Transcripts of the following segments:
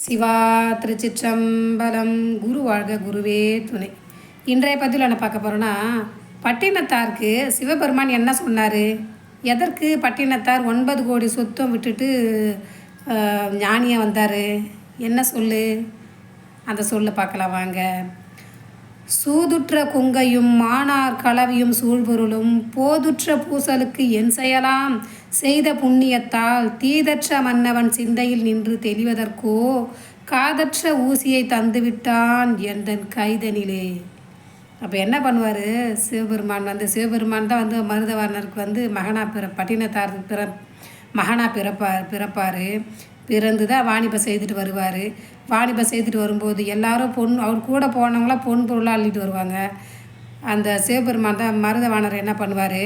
சிவா திருச்சிற்றம்பலம் குரு வாழ்க குருவே துணை. இன்றைய பதிவில் என்ன பார்க்க போகிறோன்னா பட்டினத்தாருக்கு சிவபெருமான் என்ன சொன்னார்? எதற்கு பட்டினத்தார் ஒன்பது கோடி சொத்தும் விட்டுட்டு ஆஹ், ஞானியா வந்தார்? என்ன சொல்லு? அந்த சொல்ல பார்க்கலாம் வாங்க. சூதுற்ற குங்கையும் மானார் கலவியும் சூழ்பொருளும் போதுற்ற பூசலுக்கு என் செய்யலாம் செய்த புண்ணியத்தால் தீதற்ற மன்னவன் சிந்தையில் நின்று தெளிவதற்கோ காதற்ற ஊசியை தந்துவிட்டான் எந்தன் கைதனிலே. அப்போ என்ன பண்ணுவார்? சிவபெருமான் வந்து சிவபெருமான் தான் வந்து மருதவர்ணருக்கு வந்து மகனா பிற பட்டினத்தாருக்கு பிற மகனா பிறப்பார் பிறப்பார். பிறந்து தான் வாணிபம் செய்துட்டு வருவார். வாணிபம் செய்துட்டு வரும்போது எல்லாரும் பொன் அவர் கூட போனவங்களாம் பொன் பொருளாக அள்ளிட்டு வருவாங்க. அந்த சிவபெருமான் தான் மருதவாணர் என்ன பண்ணுவார்?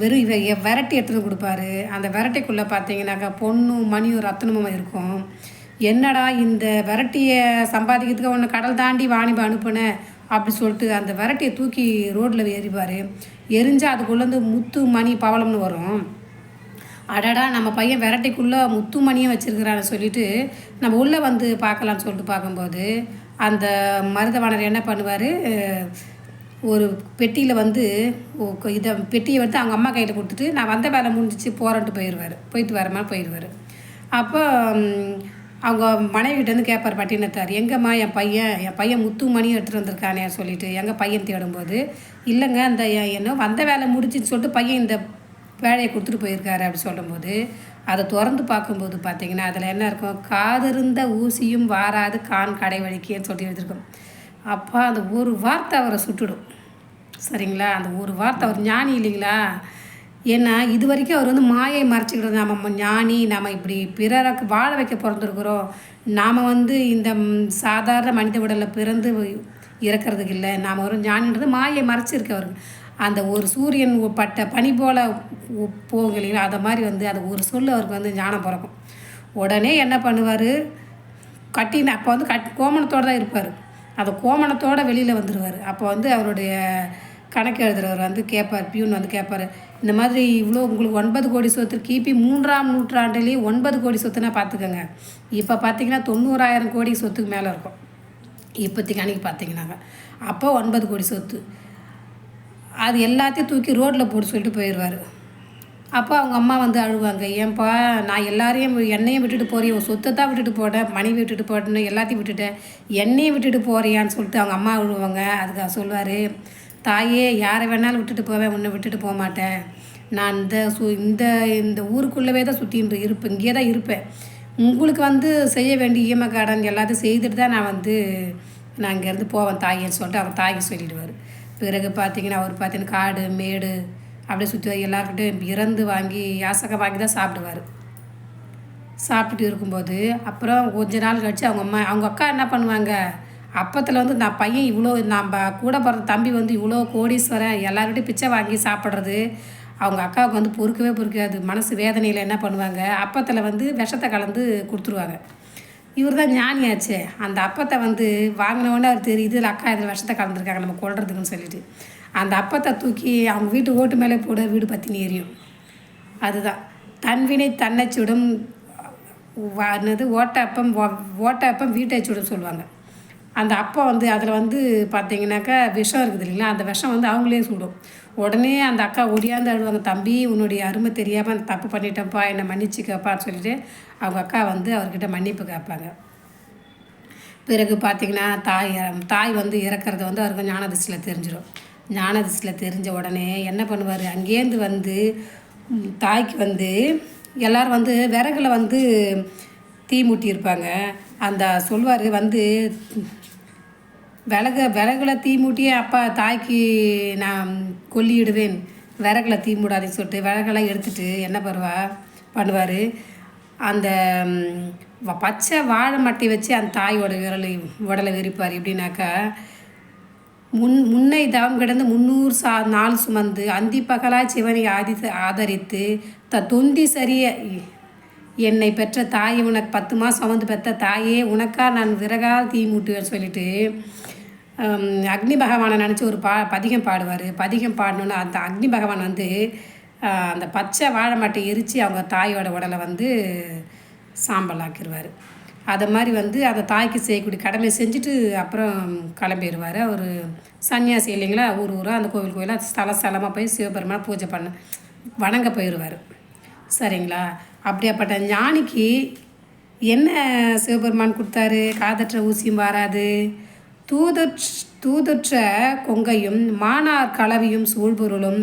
வெறும் இவ விரட்டி எடுத்துன்னு கொடுப்பாரு. அந்த விரட்டிக்குள்ளே பார்த்தீங்கன்னாக்கா பொண்ணும் மணியும் ரத்தனமும் இருக்கும். என்னடா இந்த விரட்டியை சம்பாதிக்கிறதுக்கு ஒன்று கடல் தாண்டி வாணிபம் அனுப்புனேன் அப்படி சொல்லிட்டு அந்த விரட்டியை தூக்கி ரோட்டில் எறிவார் எரிஞ்சால் அதுக்குள்ளேருந்து முத்து மணி பவளம்னு வரும். அடடா நம்ம பையன் விரட்டிக்குள்ளே முத்துமணியை வச்சுருக்கிறான்னு சொல்லிட்டு நம்ம உள்ளே வந்து பார்க்கலான்னு சொல்லிட்டு பார்க்கும்போது அந்த மருதவாணர் என்ன பண்ணுவார்? ஒரு பெட்டியில் வந்து இதை பெட்டியை வந்து அவங்க அம்மா கையில் கொடுத்துட்டு நான் வந்த வேலை முடிஞ்சிச்சு போகிறேன்ட்டு போயிடுவார் போயிட்டு வரமா போயிடுவார் அப்போ அவங்க மனைவிட்டேருந்து கேட்பார் பட்டினத்தார் எங்கம்மா என் பையன் என் பையன் முத்து மணி எடுத்துகிட்டு வந்திருக்கானே சொல்லிட்டு எங்கள் பையன் தேடும்போது இல்லைங்க அந்த எ- என்ன வந்த வேலை முடிச்சுன்னு சொல்லிட்டு பையன் இந்த வேலையை கொடுத்துட்டு போயிருக்காரு அப்படி சொல்லும்போது அதை திறந்து பார்க்கும்போது பார்த்தீங்கன்னா அதில் என்ன இருக்கும்? காதிருந்த ஊசியும் வாராது கான் கடை வலிக்கேன்னு சொல்லி எழுதியிருக்கோம். அப்பா அந்த ஒரு வார்த்தை அவரை சுட்டுடும். சரிங்களா? அந்த ஒரு வார்த்தை அவர் ஞானி இல்லைங்களா? ஏன்னா இது வரைக்கும் அவர் வந்து மாயை மறைச்சிக்கிட்டு நம்ம ஞானி நம்ம இப்படி பிறருக்கு வாழ வைக்க பிறந்திருக்கிறோம். நாம் வந்து இந்த சாதாரண மனித உடலில் பிறந்து இறக்கிறதுக்கு இல்லை. நாம் ஒரு ஞானின்றது மாயை மறைச்சிருக்கு அவருக்கு. அந்த ஒரு சூரியன் பட்ட பனி போல் போகும் இல்லைங்களா அதை மாதிரி வந்து அது ஒரு சொல்லு அவருக்கு வந்து ஞானம் பிறக்கும். உடனே என்ன பண்ணுவார்? கட்டின அப்போ வந்து கட் கோமணத்தோடு தான் இருப்பார். அந்த கோமணத்தோடு வெளியில் வந்துடுவார் அப்போ வந்து அவருடைய கணக்கு எழுதுறவர் வந்து கேட்பார் பியூன் வந்து கேட்பார் இந்த மாதிரி இவ்வளோ உங்களுக்கு ஒன்பது கோடி சொத்து கிபி மூன்றாம் நூற்றாண்டுலேயே ஒன்பது கோடி சொத்துனா பார்த்துக்கோங்க. இப்போ பார்த்தீங்கன்னா தொண்ணூறாயிரம் கோடி சொத்துக்கு மேலே இருக்கும். இப்போதைக்கு அன்றைக்கி பார்த்தீங்கன்னாங்க. அப்போ ஒன்பது கோடி சொத்து. அது எல்லாத்தையும் தூக்கி ரோட்டில் போட்டு சொல்லிட்டு போயிடுவார். அப்போ அவங்க அம்மா வந்து அழுவாங்க. ஏன்பா நான் எல்லாரையும் என்னையும் விட்டுட்டு போறிய உன் சொத்தை தான் விட்டுட்டு போட்டேன் மணி விட்டுட்டு போட்டேன்னு எல்லாத்தையும் விட்டுட்டேன். என்னையும் விட்டுட்டு போறியான்னு சொல்லிட்டு அவங்க அம்மா அழுவாங்க. அதுக்கு சொல்லுவார் தாயே யாரை வேணாலும் விட்டுட்டு போவேன் உன்னை விட்டுட்டு போக மாட்டேன். நான் இந்த சு இந்த இந்த ஊருக்குள்ளவே தான் சுற்றின்னு இருப்பேன் இங்கே தான் இருப்பேன். உங்களுக்கு வந்து செய்ய வேண்டிய ஈம கடன் எல்லாத்தையும் செய்துட்டு தான் நான் வந்து நான் இங்கேருந்து போவேன் தாயேன்னு சொல்லிட்டு அவங்க தாய்க்கு சொல்லிடுவார். பிறகு பார்த்தீங்கன்னா அவர் பார்த்தீங்கன்னா காடு மேடு அப்படியே சுற்றி எல்லாருக்கிட்டையும் இறந்து வாங்கி யாசகம் வாங்கி தான் சாப்பிடுவார். சாப்பிட்டுட்டு இருக்கும்போது அப்புறம் கொஞ்ச நாள் கழிச்சு அவங்க அம்மா அவங்க அக்கா என்ன பண்ணுவாங்க? அப்பத்தில் வந்து நான் பையன் இவ்வளோ நம்ம கூட பிறந்த தம்பி வந்து இவ்வளோ கோடீஸ்வரன் எல்லாருக்கிட்டையும் பிச்சை வாங்கி சாப்பிட்றது. அவங்க அக்காவுக்கு வந்து பொறுக்கவே பொறுக்காது. மனசு வேதனையில் என்ன பண்ணுவாங்க? அப்பத்தில் வந்து விஷத்தை கலந்து கொடுத்துருவாங்க. இவர் தான் ஞானியாச்சே. அந்த அப்பத்தை வந்து வாங்கினவொடனே அவர் தெரியுது இதில் அக்கா இதில் விஷத்தை கலந்துருக்காங்க நம்ம கொள்றதுக்குன்னு சொல்லிட்டு. அந்த அப்பத்தை தூக்கி அவங்க வீட்டு ஓட்டு மேலே போட வீடு பற்றினி எரியும். அதுதான். தன்வினை தன்னை சுடும் வ- என்னது ஓட்டப்பம் ஓ- ஓட்டப்பம் வீட்டை சுடும் சொல்லுவாங்க. அந்த அப்பா வந்து அதில் வந்து பார்த்தீங்கன்னாக்கா விஷம் இருக்குது இல்லைங்களா? அந்த விஷம் வந்து அவங்களே சுடும். உடனே அந்த அக்கா ஒடியாந்து அழுவாங்க தம்பி உன்னுடைய அருமை தெரியாமல் தப்பு பண்ணிட்டேன்ப்பா என்னை மன்னிச்சுக்கப்பான்னு சொல்லிட்டு அவங்க அக்கா வந்து அவர்கிட்ட மன்னிப்பு கேட்பாங்க. பிறகு பார்த்தீங்கன்னா தாய் தாய் வந்து இறக்கிறது வந்து அவருக்கு ஞானதிஷ்டியில் தெரிஞ்சிடும் ஞானதிசையில் தெரிஞ்ச உடனே என்ன பண்ணுவார்? அங்கேருந்து வந்து தாய்க்கு வந்து எல்லோரும் வந்து விறகுல வந்து தீ மூட்டியிருப்பாங்க. அந்த சொல்வார் வந்து விறகு விறகுல தீ மூட்டியே அப்பா தாய்க்கு நான் கொல்லிடுவேன். விறகுல தீ மூடாதேன்னு சொல்லிட்டு விறகெல்லாம் எடுத்துட்டு என்ன பருவா பண்ணுவார். அந்த வ- பச்சை வாழை மட்டை வச்சு அந்த தாயோட விரலை உடலை விரிப்பார் எப்படின்னாக்கா முன் முன்னை தவம் கிடந்து முன்னூறு சா நாள் சுமந்து அந்தி பகலாய் சிவனை ஆதி ஆதரித்து த தொந்தி சரிய என்னை பெற்ற தாயை உனக்கு பத்து மாதம் சுமந்து பெற்ற தாயே உனக்கா நான் விறகால் தீ மூட்டுவேன் சொல்லிட்டு அக்னி பகவானை நினச்சி ஒரு பா பதிகம் பாடுவார். பதிகம் பாடணுன்னு அந்த அக்னி பகவான் வந்து அந்த பச்சை வாழை மட்டை எரித்து அவங்க தாயோட உடலை வந்து சாம்பல் ஆக்கிடுவார் அதை மாதிரி வந்து அந்த தாய்க்கு செய்யக்கூடிய கடமை செஞ்சுட்டு அப்புறம் கிளம்பிடுவார் அவர் சன்னியாசி இல்லைங்களா? ஊர் ஊராக அந்த கோவில் கோயிலாக ஸ்தல ஸ்தலமாக போய் சிவபெருமான பூஜை பண்ண வணங்க போயிடுவார் சரிங்களா? அப்படியாப்பட்ட ஞானிக்கு என்ன சிவபெருமான் கொடுத்தாரு? காதற்ற ஊசியும் வாராது. தூதற் தூதுற்ற கொங்கையும் மானார் கலவியும் சூழ்பொருளும்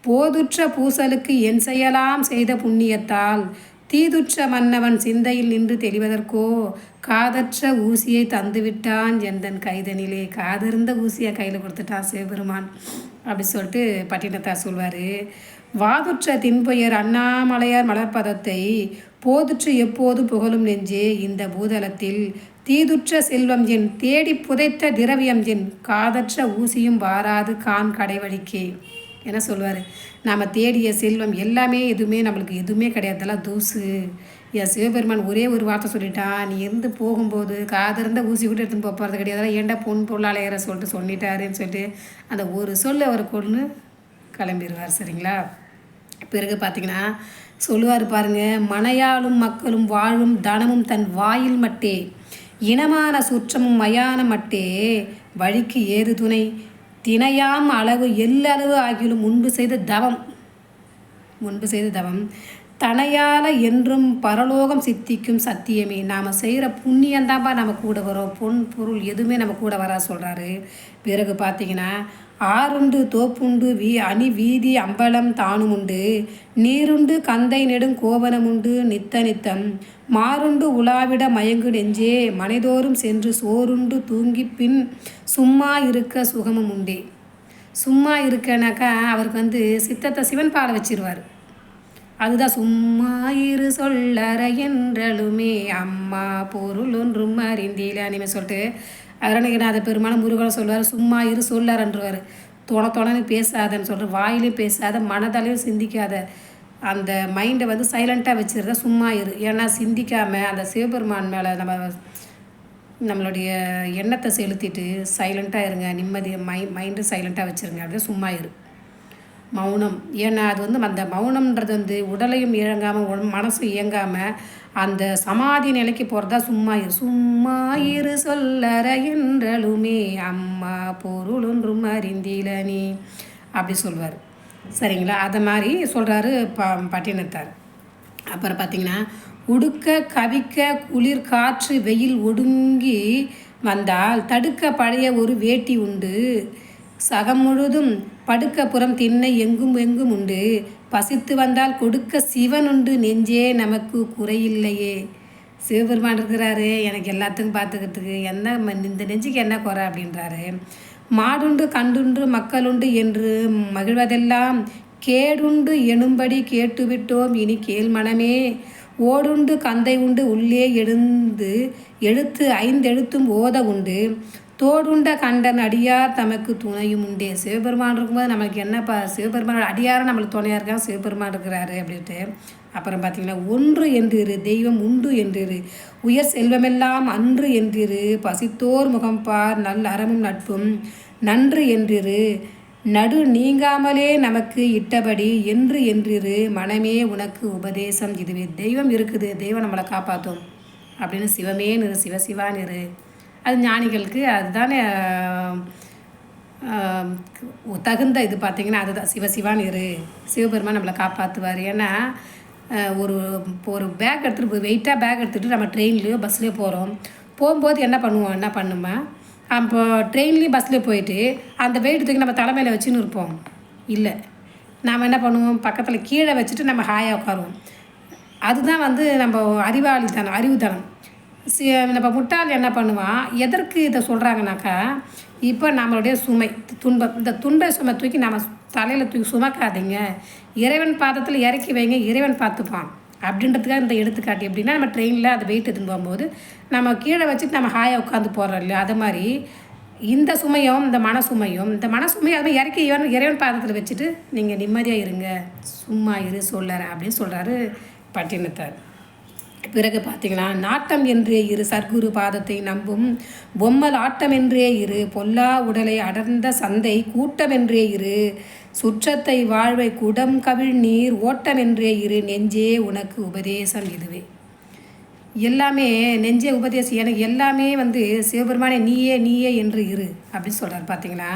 போதுற்ற பூசலுக்கு என் செய்யலாம் செய்த புண்ணியத்தால் தீதுற்ற மன்னவன் சிந்தையில் நின்று தெளிவதற்கோ காதற்ற ஊசியை தந்துவிட்டான் எந்தன் கைதனிலே. காதிருந்த ஊசியை கையில் கொடுத்துட்டான் சிவபெருமான். அப்படி சொல்லிட்டு பட்டினத்தார் சொல்வார் வாதுற்ற தின்புயர் அண்ணாமலையார் மலர்பதத்தை போதுற்று எப்போது புகழும் நெஞ்சே இந்த பூதலத்தில் தீதுற்ற செல்வம் என் தேடி புதைத்த திரவியம் என் காதற்ற ஊசியும் வாராது கான் கடைவழிக்கே. என சொல்வார்? நாம் தேடிய செல்வம் எல்லாமே எதுவுமே நம்மளுக்கு எதுவுமே கிடையாது. அதெல்லாம் தூசு. என் சிவபெருமான் ஒரே ஒரு வார்த்தை சொல்லிட்டான். நீ இருந்து போகும்போது காதிருந்த ஊசி கூட எடுத்துன்னு போக போகிறது கிடையாது. அதெல்லாம் ஏன்டா பொன் பொருளாளையரை சொல்லிட்டு சொல்லிட்டாருன்னு சொல்லிட்டு அந்த ஒரு சொல் அவர் கொண்டு கிளம்பிடுவார் சரிங்களா? பிறகு பார்த்தீங்கன்னா சொல்லுவார் பாருங்க மனையாளும் மக்களும் வாழும் தனமும் தன் வாயில் மட்டே இனமான சுற்றமும் மயான மட்டே வழிக்கு ஏது துணை தினையாம் அளவு எல்லளவு ஆகியும் முன்பு செய்த தவம். முன்பு செய்த தவம். தனையால என்றும் பரலோகம் சித்திக்கும் சத்தியமே நாம் செய்கிற புண்ணியந்தான்ப்பா நம்ம கூட வரும் பொன் பொருள் எதுவுமே நம்ம கூட வரா சொல்கிறாரு பிறகு பார்த்தீங்கன்னா ஆறுண்டு தோப்புண்டு வீ அணி வீதி அம்பலம் தானும் உண்டு நீருண்டு கந்தை நெடும் கோவனமுண்டு நித்த நித்தம். மாறுண்டு உலாவிட மயங்கு நெஞ்சே மனைதோறும் சென்று சோறுண்டு தூங்கி பின் சும்மா இருக்க சுகமும் உண்டே சும்மா இருக்கனாக்கா அவருக்கு வந்து சித்தத்தை சிவன் பாட வச்சிருவார். அதுதான் சும்மா இரு சொல்லற என்றலுமே அம்மா பொருள் ஒன்றும் அறிந்தீல அனிமே சொல்லிட்டு அருணகிரிநாத பெருமான முருகனை சொல்லுவார் சும்மா இரு சொல்லறன்றவர். தொண தொணன்னு பேசாதன்னு சொல்கிற வாயிலையும் பேசாத மனதாலையும் சிந்திக்காத. அந்த மைண்டை வந்து சைலண்ட்டாக வச்சுருந்தா சும்மா இரு. ஏன்னா சிந்திக்காமல் அந்த சிவபெருமான் மேலே நம்ம நம்மளுடைய எண்ணத்தை செலுத்திட்டு சைலண்ட்டாக இருங்க. நிம்மதியை மை மைண்டு சைலண்ட்டாக வச்சுருங்க. அப்படியே சும்மா இரு. மௌனம். ஏன்னா அது வந்து அந்த மௌனம்ன்றது வந்து உடலையும் இயங்காமல் மனசும் இயங்காமல் அந்த சமாதி நிலைக்கு போகிறதா சும்மா இரு. சும்மா இரு சொல்லற என்றலுமே அம்மா பொருள் ஒன்றும் அறிந்தில நீ அப்படி சொல்வார். சரிங்களா? அதை மாதிரி சொல்கிறாரு ப பட்டினத்தார். அப்புறம் பார்த்திங்கன்னா உடுக்க கவிக்க குளிர் காற்று வெயில் ஒடுங்கி வந்தால் தடுக்க பழைய ஒரு வேட்டி உண்டு. சகம் முழுதும் படுக்க புறம் திண்ணை எங்கும் எங்கும் உண்டு. பசித்து வந்தால் கொடுக்க சிவன் உண்டு நெஞ்சே நமக்கு குறையில்லையே. சிவபெருமான் இருக்கிறாரு எனக்கு எல்லாத்துக்கும் பார்த்துக்கிறதுக்கு. என்ன இந்த நெஞ்சுக்கு என்ன குறை அப்படின்றாரு. மாடுண்டு கண்டுண்டு மக்களுண்டு என்று மகிழ்வதெல்லாம் கேடுண்டு எனும்படி கேட்டுவிட்டோம் இனி கேள் மனமே. ஓடுண்டு கந்தை உண்டு உள்ளே எழுந்து எழுத்து ஐந்தெழுத்தும் ஓத உண்டு. தோடுண்ட கண்டன் அடியார் தமக்கு துணையும் உண்டே. சிவபெருமான் இருக்கும்போது நமக்கு என்னப்பா? சிவபெருமான் அடியாரம் நம்மளுக்கு துணையாக இருக்கான்? சிவபெருமான் இருக்கிறாரு அப்படின்ட்டு. அப்புறம் பார்த்திங்கன்னா ஒன்று என்றிரு தெய்வம் உண்டு என்றிரு உயர் செல்வமெல்லாம் அன்று என்றிரு பசித்தோர் முகம்பார் நல் அறமும் நட்பும் நன்று என்றிரு நடு நீங்காமலே நமக்கு இட்டபடி என்று என்றிரு மனமே உனக்கு உபதேசம் இதுவே. தெய்வம் இருக்குது தெய்வம் நம்மளை காப்பாற்றும். அப்படின்னு சிவமே நிறு சிவசிவா நிறு. அது ஞானிகளுக்கு அதுதானே தகுந்த இது பார்த்திங்கன்னா அதுதான். சிவசிவான் இரு. சிவபெருமான் நம்மளை காப்பாற்றுவார் ஏன்னா ஒரு ஒரு பேக் எடுத்துகிட்டு வெயிட்டாக பேக் எடுத்துகிட்டு நம்ம ட்ரெயின்லேயோ பஸ்லேயோ போகிறோம் போகும்போது என்ன பண்ணுவோம்? என்ன பண்ணுமா அப்போ ட்ரெயின்லேயும் பஸ்லேயும் போயிட்டு அந்த வெயிட் தூக்கி நம்ம தலைமையில் வச்சுன்னு இருப்போம். இல்லை. நாம் என்ன பண்ணுவோம்? பக்கத்தில் கீழே வச்சுட்டு நம்ம ஹாயாக உட்காருவோம். அதுதான் வந்து நம்ம அறிவாளித்தனம் அறிவுத்தனம். சி நம்ம முட்டாள் என்ன பண்ணுவான் எதற்கு இதை சொல்கிறாங்கனாக்கா இப்போ நம்மளுடைய சுமை துன்பம் இந்த துன்ப சுமை தூக்கி நம்ம தலையில் தூக்கி சுமக்காதீங்க. இறைவன் பாதத்தில் இறக்கி வைங்க இறைவன் பார்த்துப்பான். அப்படின்றதுக்காக இந்த எடுத்துக்காட்டி. எப்படின்னா நம்ம ட்ரெயினில் அதை வெயிட் எடுத்துன்னு போகும்போது நம்ம கீழே வச்சுட்டு நம்ம ஹாயாக உட்காந்து போடுறோம் இல்லையா? அது மாதிரி இந்த சுமையும் இந்த மன சுமையும் இந்த மன சுமையும் அது இறக்கி இறைவன் பாதத்தில் வச்சுட்டு நீங்கள் நிம்மதியாக இருங்க. சும்மா இரு சொல்லறேன் அப்படின்னு சொல்கிறாரு பட்டினத்தார். பிறகு பார்த்தீங்கன்னா நாட்டம் என்றே இரு சர்க்குரு பாதத்தை நம்பும் பொம்மல் ஆட்டம் என்றே இரு பொல்லா உடலை அடர்ந்த சந்தை கூட்டம் என்றே இரு சுற்றத்தை வாழ்வை குடம் கவிழ் நீர் ஓட்டம் என்றே இரு நெஞ்சே உனக்கு உபதேசம் இதுவே. எல்லாமே நெஞ்சே உபதேசம் எனக்கு எல்லாமே வந்து சிவபெருமானே நீயே நீயே என்று இரு அப்படின்னு சொல்கிறார் பார்த்தீங்களா?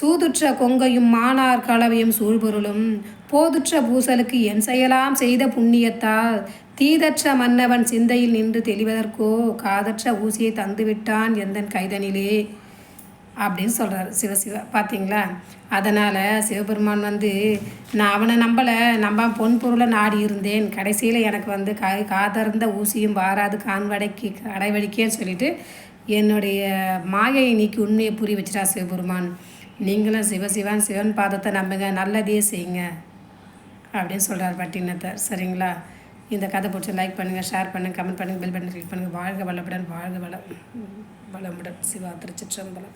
சூதுற்ற கொங்கையும் மானார் கலவையும் சூழ்பொருளும் போதுற்ற பூசலுக்கு என் செயலாம் செய்த புண்ணியத்தால் தீதற்ற மன்னவன் சிந்தையில் நின்று தெளிவதற்கோ காதற்ற ஊசியை தந்துவிட்டான் எந்தன் கைதனிலே? அப்படின்னு சொல்கிறார் சிவசிவ பார்த்தீங்களா அதனால் சிவபெருமான் வந்து நான் அவனை நம்பலை. நம்ப பொன் பொருளை நாடி இருந்தேன். கடைசியில் எனக்கு வந்து கா காதர்ந்த ஊசியும் வாராது கான்வடைக்கு கடைவடிக்கேன்னு சொல்லிட்டு என்னுடைய மாயையை நீக்கி உண்மையை புரிய வச்சிட்டா சிவபெருமான். நீங்களும் சிவசிவான் சிவன் பாதத்தை நம்புங்க. நல்லதே செய்யுங்க. அப்படின்னு சொல்கிறார் பட்டினத்தார். சரிங்களா? இந்த கதை பிடிச்சி லைக் பண்ணுங்கள் ஷேர் பண்ணுங்கள் கமெண்ட் பண்ணுங்கள் பெல் பட்டன் கிளிக் பண்ணுங்கள் வாழ்க வளமுடன் வாழ்க வளம் வளமுடன். சிவா திருச்சிற்றம்பலம்.